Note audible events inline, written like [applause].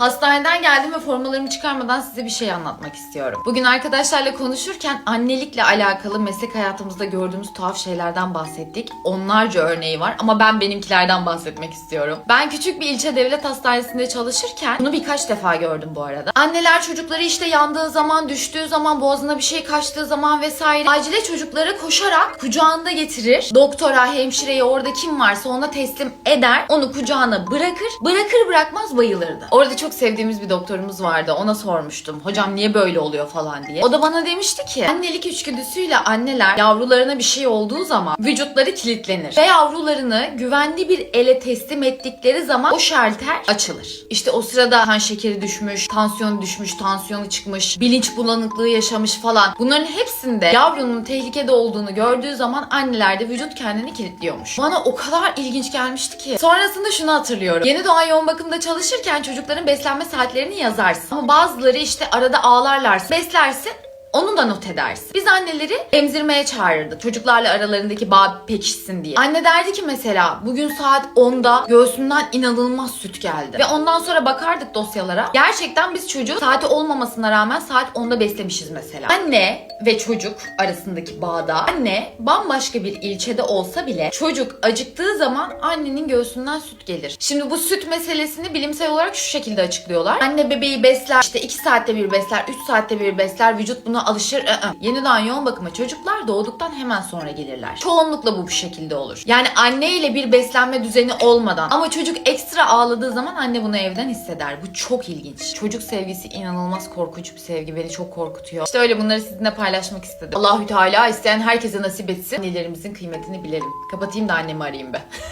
Hastaneden geldim ve formalarımı çıkarmadan size bir şey anlatmak istiyorum. Bugün arkadaşlarla konuşurken annelikle alakalı meslek hayatımızda gördüğümüz tuhaf şeylerden bahsettik. Onlarca örneği var ama ben benimkilerden bahsetmek istiyorum. Ben küçük bir ilçe devlet hastanesinde çalışırken bunu birkaç defa gördüm bu arada. Anneler çocukları işte yandığı zaman, düştüğü zaman, boğazına bir şey kaçtığı zaman vesaire acile çocukları koşarak kucağında getirir. Doktora, hemşireye orada kim varsa ona teslim eder. Onu kucağına bırakır. Bırakır bırakmaz bayılırdı. Orada çok sevdiğimiz bir doktorumuz vardı. Ona sormuştum. Hocam niye böyle oluyor falan diye. O da bana demişti ki annelik içgüdüsüyle anneler yavrularına bir şey olduğu zaman vücutları kilitlenir. Ve yavrularını güvenli bir ele teslim ettikleri zaman o şalter açılır. İşte o sırada kan şekeri düşmüş, tansiyonu düşmüş, tansiyonu çıkmış, bilinç bulanıklığı yaşamış falan. Bunların hepsinde yavrunun tehlikede olduğunu gördüğü zaman annelerde vücut kendini kilitliyormuş. Bana o kadar ilginç gelmişti ki. Sonrasında şunu hatırlıyorum. Yeni doğan yoğun bakımda çalışırken çocukların beslenme saatlerini yazarsın. Ama bazıları işte arada ağlarlarsa beslersin onu da not edersin. Biz anneleri emzirmeye çağırırdık. Çocuklarla aralarındaki bağ pekişsin diye. Anne derdi ki mesela bugün saat 10'da göğsünden inanılmaz süt geldi. Ve ondan sonra bakardık dosyalara. Gerçekten biz çocuğu saati olmamasına rağmen saat 10'da beslemişiz mesela. Anne ve çocuk arasındaki bağda anne bambaşka bir ilçede olsa bile çocuk acıktığı zaman annenin göğsünden süt gelir. Şimdi bu süt meselesini bilimsel olarak şu şekilde açıklıyorlar. Anne bebeği besler işte 2 saatte bir besler 3 saatte bir besler vücut buna alışır. Aa, Yeni doğan yoğun bakıma çocuklar doğduktan hemen sonra gelirler. Çoğunlukla bu bu şekilde olur. Yani anne ile bir beslenme düzeni olmadan ama çocuk ekstra ağladığı zaman anne bunu evden hisseder. Bu çok ilginç. Çocuk sevgisi inanılmaz korkunç bir sevgi. Beni çok korkutuyor. İşte öyle bunları sizinle paylaşmak istedim. Allahü Teala isteyen herkese nasip etsin. Annelerimizin kıymetini bilelim. Kapatayım da annemi arayayım ben. [laughs]